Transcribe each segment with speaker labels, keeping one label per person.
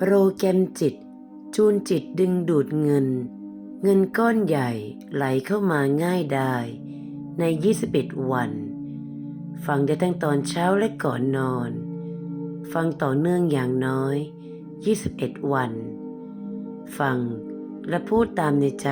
Speaker 1: โปรแกรมจิต จูนจิตดึงดูดเงิน เงินก้อนใหญ่ไหลเข้ามาง่ายได้ใน 21 วัน ฟังได้ตั้งตอนเช้าและก่อนนอน ฟังต่อเนื่องอย่างน้อย 21 วัน ฟังและพูดตามในใจ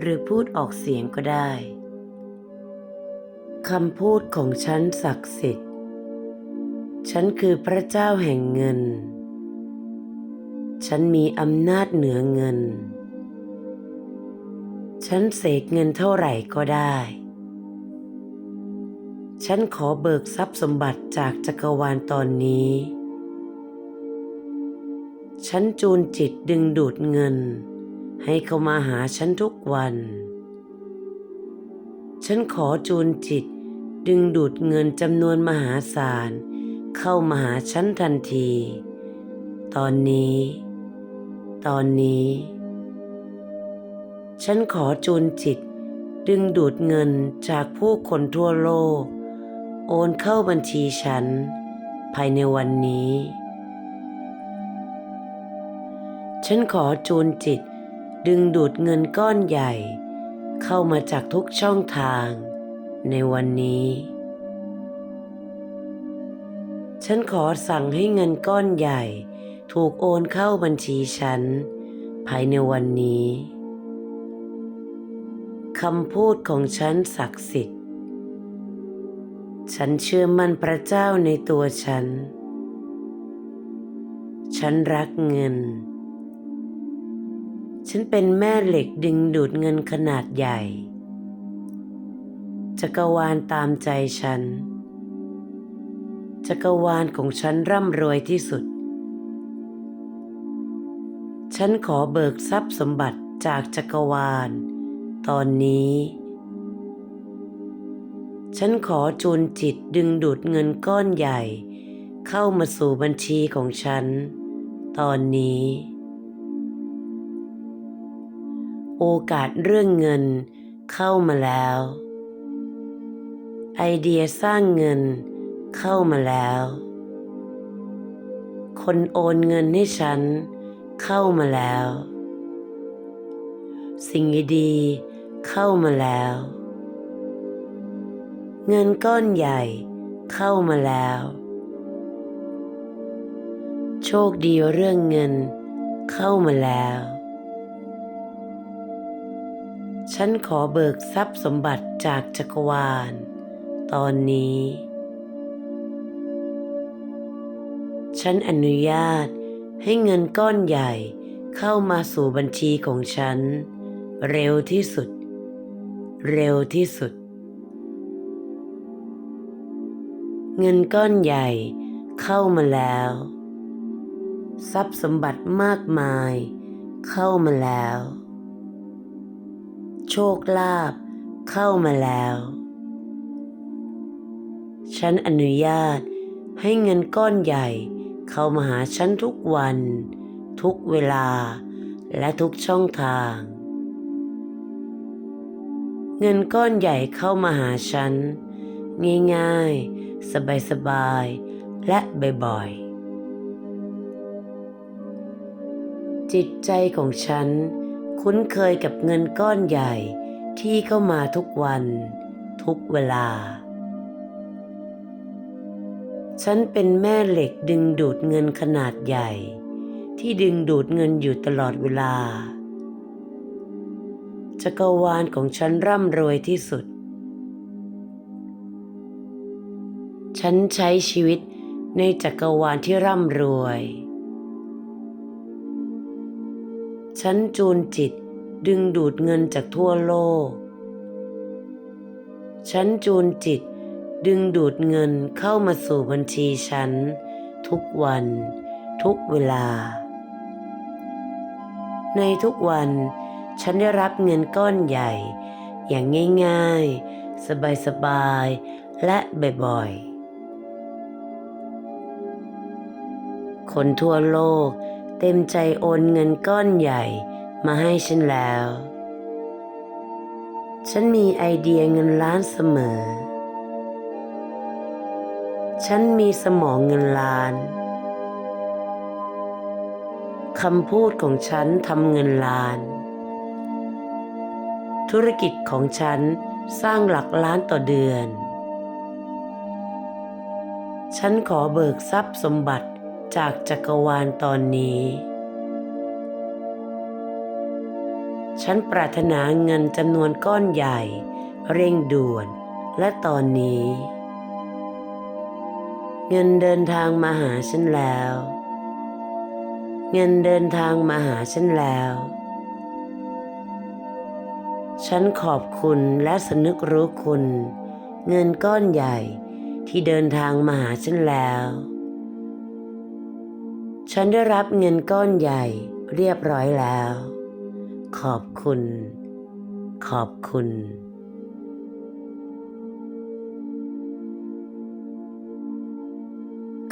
Speaker 1: หรือพูดออกเสียงก็ได้คำพูดของฉันศักดิ์สิทธิ์ ฉันคือพระเจ้าแห่งเงิน ฉันมีอำนาจเหนือเงิน ฉันเสกเงินเท่าไหร่ก็ได้ ฉันขอเบิกทรัพย์สมบัติจากจักรวาลตอนนี้ ฉันจูนจิตดึงดูดเงิน ให้เข้ามาหาฉันทุกวัน ฉันขอจูนจิตดึงดูดเงินจำนวนมหาศาล เข้ามาหาฉันทันที ตอนนี้ ตอนนี้ ฉันขอจูนจิตดึงดูดเงินจากผู้คนทั่วโลก โอนเข้าบัญชีฉัน ภายในวันนี้ ฉันขอจูนจิตดึงดูดเงินก้อนใหญ่ เข้ามาจากทุกช่องทาง ในวันนี้ ฉันขอสั่งให้เงินก้อนใหญ่ ถูกโอนเข้าบัญชีฉัน ภายในวันนี้คำพูดของฉันศักดิ์สิทธิ์ ฉันเชื่อมั่นพระเจ้าในตัวฉัน ฉันรักเงิน ฉันเป็นแม่เหล็กดึงดูดเงินขนาดใหญ่ จักรวาลตามใจฉัน จักรวาลของฉันร่ำรวยที่สุด ฉันขอเบิกทรัพย์สมบัติจากจักรวาล ตอนนี้ ฉันขอจูนจิตดึงดูดเงินก้อนใหญ่ เข้ามาสู่บัญชีของฉัน ตอนนี้ โอกาสเรื่องเงินเข้ามาแล้ว ไอเดียสร้างเงินเข้ามาแล้ว คนโอนเงินให้ฉัน เข้ามาแล้ว สิ่งดีๆเข้ามาแล้ว เงินก้อนใหญ่เข้ามาแล้ว โชคดีเรื่องเงินเข้ามาแล้ว ฉันขอเบิกทรัพย์สมบัติจากจักรวาล ตอนนี้ ฉันอนุญาต ให้เงินก้อนใหญ่เข้ามาสู่บัญชีของฉัน เร็วที่สุด เร็วที่สุด เงินก้อนใหญ่เข้ามาแล้ว ทรัพย์สมบัติมากมาย เข้ามาแล้ว โชคลาภเข้ามาแล้ว ฉันอนุญาตให้เงินก้อนใหญ่ เข้ามาหาฉันทุกวัน ทุกเวลา และทุกช่องทาง เงินก้อนใหญ่เข้ามาหาฉัน ง่ายๆ สบายๆ และบ่อยๆ จิตใจของฉันคุ้นเคยกับเงินก้อนใหญ่ที่เข้ามาทุกวัน ทุกเวลา ฉันเป็นแม่เหล็กดึงดูดเงินขนาดใหญ่ ที่ดึงดูดเงินอยู่ตลอดเวลา จักรวาลของฉันร่ำรวยที่สุด ฉันใช้ชีวิตในจักรวาลที่ร่ำรวย ฉันจูนจิตดึงดูดเงินจากทั่วโลก ฉันจูนจิต ดึงดูดเงินเข้ามาสู่บัญชีฉัน ทุกวัน ทุกเวลา ในทุกวัน ฉันได้รับเงินก้อนใหญ่ อย่างง่าย ๆ สบายๆ และบ่อยๆคนทั่วโลกเต็มใจโอนเงินก้อนใหญ่มาให้ฉันแล้ว ฉันมีไอเดียเงินล้านเสมอ ฉันมีสมองเงินล้าน คำพูดของฉันทำเงินล้าน ธุรกิจของฉันสร้างหลักล้านต่อเดือน ฉันขอเบิกทรัพย์สมบัติจากจักรวาลตอนนี้ ฉันปรารถนาเงินจำนวนก้อนใหญ่ เร่งด่วนและตอนนี้ เงินเดินทางมาหาฉันแล้ว เงินเดินทางมาหาฉันแล้ว ฉันขอบคุณและสนึกรู้คุณ เงินก้อนใหญ่ที่เดินทางมาหาฉันแล้ว ฉันได้รับเงินก้อนใหญ่เรียบร้อยแล้ว ขอบคุณ ขอบคุณ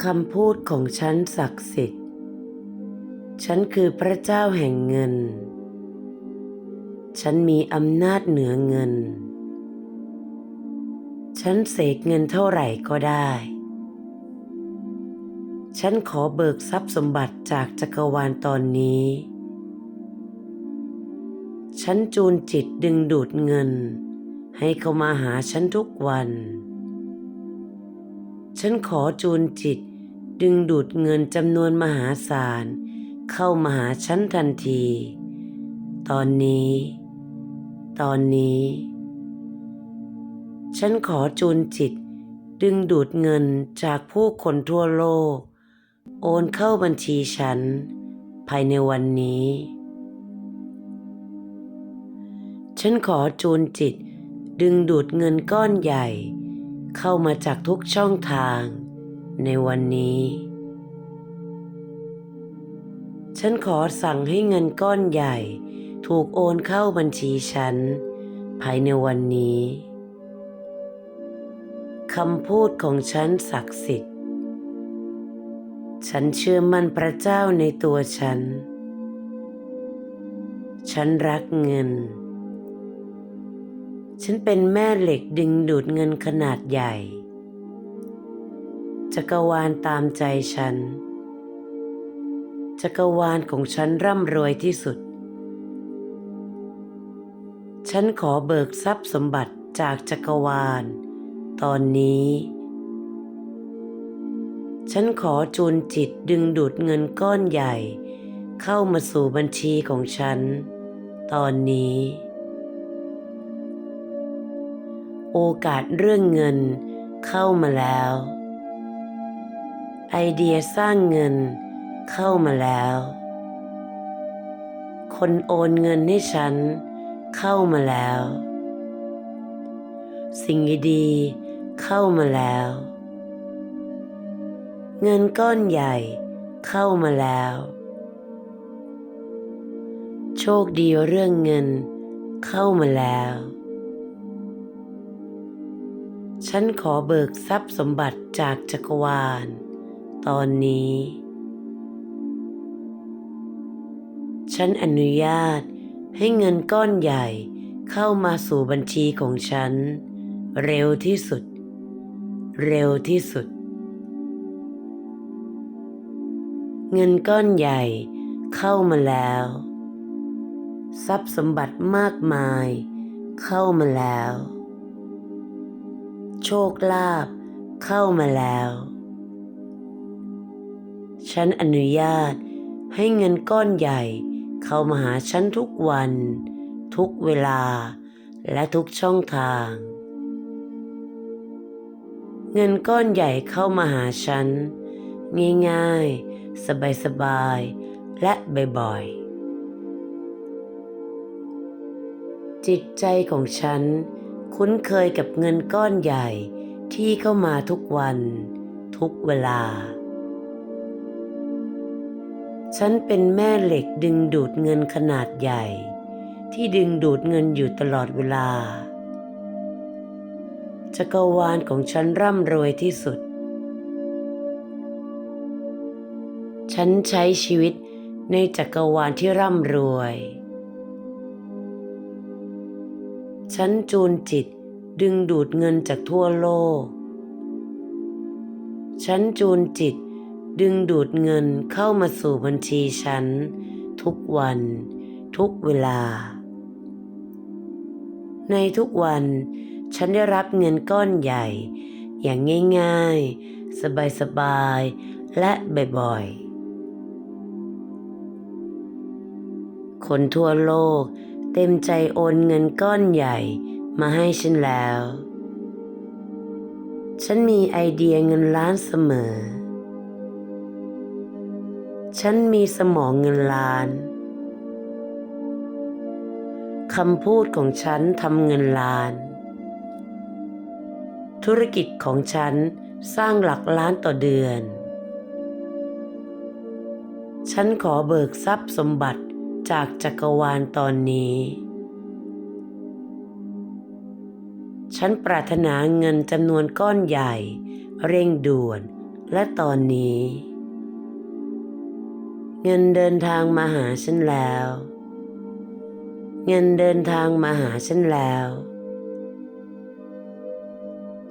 Speaker 1: คำพูดของฉันศักดิ์สิทธิ์ ฉันคือพระเจ้าแห่งเงิน ฉันมีอำนาจเหนือเงิน ฉันเสกเงินเท่าไหร่ก็ได้ ฉันขอเบิกทรัพย์สมบัติจากจักรวาลตอนนี้ ฉันจูนจิตดึงดูดเงิน ให้เขามาหาฉันทุกวันฉันขอจูนจิต ดึงดูดเงินจำนวนมหาศาล เข้ามาหาฉันทันที ตอนนี้ ตอนนี้ ฉันขอจูนจิต ดึงดูดเงินจากผู้คนทั่วโลก โอนเข้าบัญชีฉัน ภายในวันนี้ ฉันขอจูนจิต ดึงดูดเงินก้อนใหญ่ เข้ามาจากทุกช่องทาง ในวันนี้ ฉันขอสั่งให้เงินก้อนใหญ่ ถูกโอนเข้าบัญชีฉัน ภายในวันนี้คำพูดของฉันศักดิ์สิทธิ์ ฉันเชื่อมั่นพระเจ้าในตัวฉัน ฉันรักเงิน ฉันเป็นแม่เหล็กดึงดูดเงินขนาดใหญ่ จักรวาลตามใจฉัน จักรวาลของฉันร่ำรวยที่สุด ฉันขอเบิกทรัพย์สมบัติจากจักรวาล ตอนนี้ ฉันขอจูนจิตดึงดูดเงินก้อนใหญ่ เข้ามาสู่บัญชีของฉัน ตอนนี้ โอกาสเรื่องเงินเข้ามาแล้ว ไอเดียสร้างเงินเข้ามาแล้ว คนโอนเงินให้ฉันเข้ามาแล้ว สิ่งดีๆเข้ามาแล้ว เงินก้อนใหญ่เข้ามาแล้ว โชคดีเรื่องเงินเข้ามาแล้ว ฉันขอเบิกทรัพย์สมบัติจากจักรวาล ตอนนี้ ฉันอนุญาตให้เงินก้อนใหญ่เข้ามาสู่บัญชีของฉัน เร็วที่สุด เร็วที่สุด เงินก้อนใหญ่เข้ามาแล้ว ทรัพย์สมบัติมากมายเข้ามาแล้ว โชคลาภเข้ามาแล้ว ฉันอนุญาตให้เงินก้อนใหญ่ เข้ามาหาฉันทุกวัน ทุกเวลา และทุกช่องทาง เงินก้อนใหญ่เข้ามาหาฉัน ง่ายๆ สบายๆ และบ่อยๆจิตใจของฉัน คุ้นเคยกับเงินก้อนใหญ่ที่เข้ามาทุกวัน ทุกเวลา ฉันเป็นแม่เหล็กดึงดูดเงินขนาดใหญ่ ที่ดึงดูดเงินอยู่ตลอดเวลา จักรวาลของฉันร่ำรวยที่สุด ฉันใช้ชีวิตในจักรวาลที่ร่ำรวย ฉันจูนจิตดึงดูดเงินจากทั่วโลก ฉันจูนจิต ดึงดูดเงินเข้ามาสู่บัญชีฉัน ทุกวัน ทุกเวลา ในทุกวัน ฉันได้รับเงินก้อนใหญ่ อย่างง่าย ๆ สบายๆ และบ่อยๆ คนทั่วโลกเต็มใจโอนเงินก้อนใหญ่มาให้ฉันแล้ว ฉันมีไอเดียเงินล้านเสมอ ฉันมีสมองเงินล้าน คำพูดของฉันทำเงินล้าน ธุรกิจของฉันสร้างหลักล้านต่อเดือน ฉันขอเบิกทรัพย์สมบัติจากจักรวาลตอนนี้ ฉันปรารถนาเงินจำนวนก้อนใหญ่ เร่งด่วนและตอนนี้ เงินเดินทางมาหาฉันแล้ว เงินเดินทางมาหาฉันแล้ว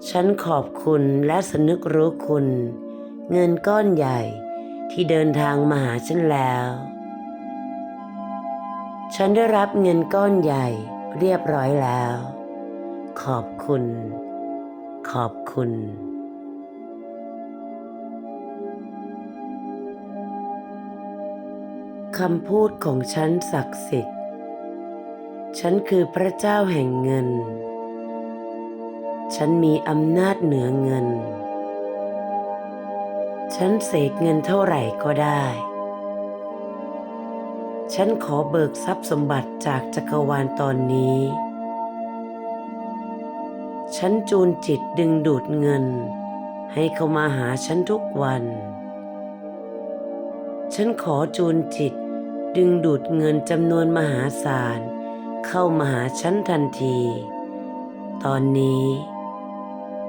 Speaker 1: ฉันขอบคุณและสนึกรู้คุณ เงินก้อนใหญ่ที่เดินทางมาหาฉันแล้ว ฉันได้รับเงินก้อนใหญ่เรียบร้อยแล้ว ขอบคุณ ขอบคุณ คำพูดของฉันศักดิ์สิทธิ์ ฉันคือพระเจ้าแห่งเงิน ฉันมีอำนาจเหนือเงิน ฉันเสกเงินเท่าไหร่ก็ได้ ฉันขอเบิกทรัพย์สมบัติจากจักรวาลตอนนี้ ฉันจูนจิตดึงดูดเงิน ให้เข้ามาหาฉันทุกวันฉันขอจูนจิต ดึงดูดเงินจำนวนมหาศาล เข้ามาหาฉันทันที ตอนนี้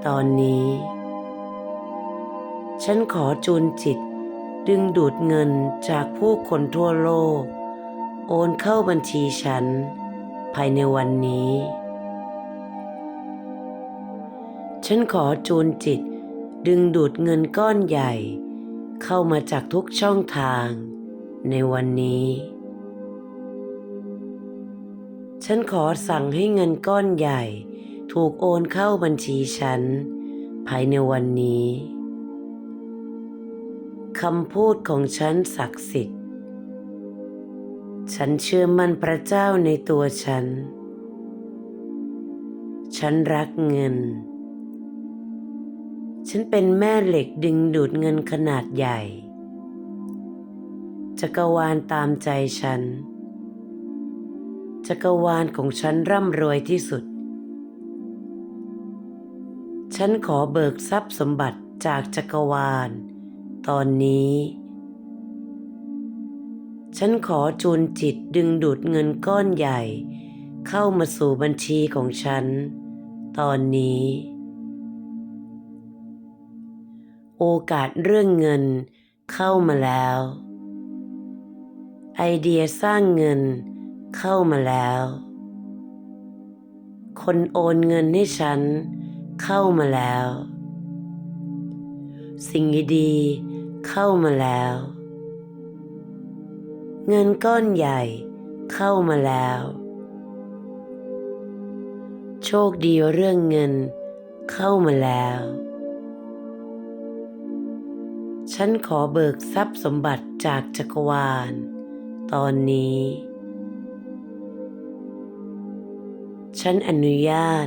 Speaker 1: ตอนนี้ ฉันขอจูนจิต ดึงดูดเงินจากผู้คนทั่วโลก โอนเข้าบัญชีฉัน ภายในวันนี้ ฉันขอจูนจิต ดึงดูดเงินก้อนใหญ่ เข้ามาจากทุกช่องทาง ในวันนี้ ฉันขอสั่งให้เงินก้อนใหญ่ ถูกโอนเข้าบัญชีฉัน ภายในวันนี้คำพูดของฉันศักดิ์สิทธิ์ ฉันเชื่อมั่นพระเจ้าในตัวฉัน ฉันรักเงิน ฉันเป็นแม่เหล็กดึงดูดเงินขนาดใหญ่ จักรวาลตามใจฉัน จักรวาลของฉันร่ำรวยที่สุด ฉันขอเบิกทรัพย์สมบัติจากจักรวาล ตอนนี้ ฉันขอจูนจิตดึงดูดเงินก้อนใหญ่ เข้ามาสู่บัญชีของฉัน ตอนนี้ โอกาสเรื่องเงินเข้ามาแล้ว ไอเดียสร้างเงินเข้ามาแล้ว คนโอนเงินให้ฉันเข้ามาแล้ว สิ่งดีๆเข้ามาแล้ว เงินก้อนใหญ่เข้ามาแล้ว โชคดีเรื่องเงินเข้ามาแล้ว ฉันขอเบิกทรัพย์สมบัติจากจักรวาล ตอนนี้ ฉันอนุญาต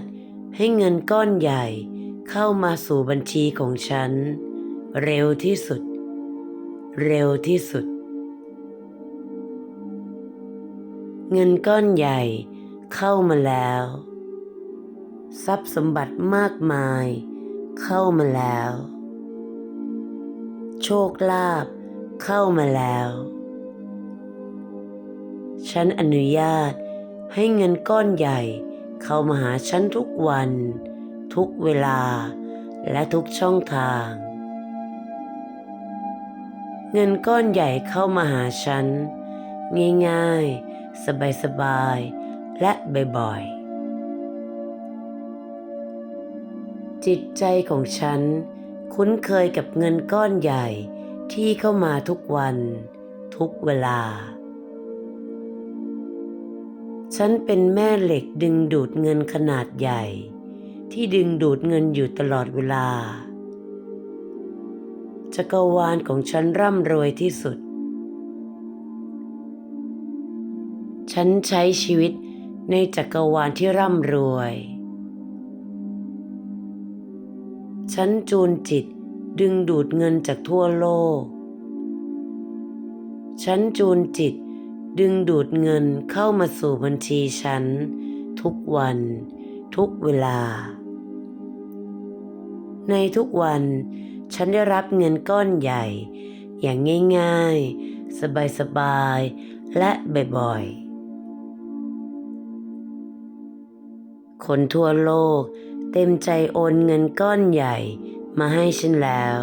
Speaker 1: ให้เงินก้อนใหญ่เข้ามาสู่บัญชีของฉัน เร็วที่สุด เร็วที่สุด เงินก้อนใหญ่เข้ามาแล้ว ทรัพย์สมบัติมากมายเข้ามาแล้ว โชคลาภเข้ามาแล้ว ฉันอนุญาตให้เงินก้อนใหญ่เข้ามาหาฉันทุกวัน ทุกเวลา และทุกช่องทาง เงินก้อนใหญ่เข้ามาหาฉัน ง่ายๆ สบายๆ และบ่อยๆ จิตใจของฉันคุ้นเคยกับเงินก้อนใหญ่ที่เข้ามาทุกวัน ทุกเวลา ฉันเป็นแม่เหล็กดึงดูดเงินขนาดใหญ่ ที่ดึงดูดเงินอยู่ตลอดเวลา จักรวาลของฉันร่ำรวยที่สุด ฉันใช้ชีวิตในจักรวาลที่ร่ำรวย ฉันจูนจิตดึงดูดเงินจากทั่วโลก ฉันจูนจิต ดึงดูดเงินเข้ามาสู่บัญชีฉัน ทุกวัน ทุกเวลา ในทุกวัน ฉันได้รับเงินก้อนใหญ่ อย่างง่ายๆ สบายๆ และบ่อยๆคนทั่วโลกเต็มใจโอนเงินก้อนใหญ่มาให้ฉันแล้ว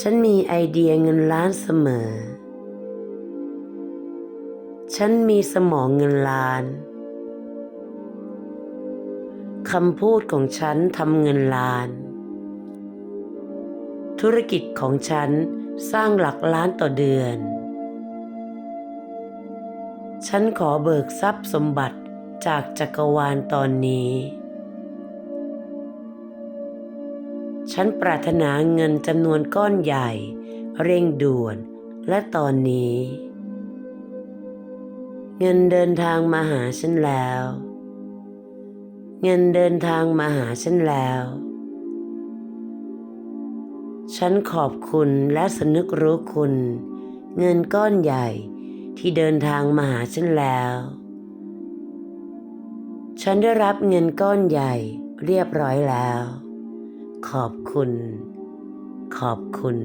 Speaker 1: ฉันมีไอเดียเงินล้านเสมอ ฉันมีสมองเงินล้านคำพูดของฉันทำเงินล้าน ธุรกิจของฉันสร้างหลักล้านต่อเดือน ฉันขอเบิกทรัพย์สมบัติจากจักรวาลตอนนี้ ฉันปรารถนาเงินจำนวนก้อนใหญ่ เร่งด่วนและตอนนี้ เงินเดินทางมาหาฉันแล้ว เงินเดินทางมาหาฉันแล้ว ฉันขอบคุณและสนึกรู้คุณ เงินก้อนใหญ่ที่เดินทางมาหาฉันแล้ว ฉันได้รับเงินก้อนใหญ่เรียบร้อยแล้ว ขอบคุณ ขอบคุณ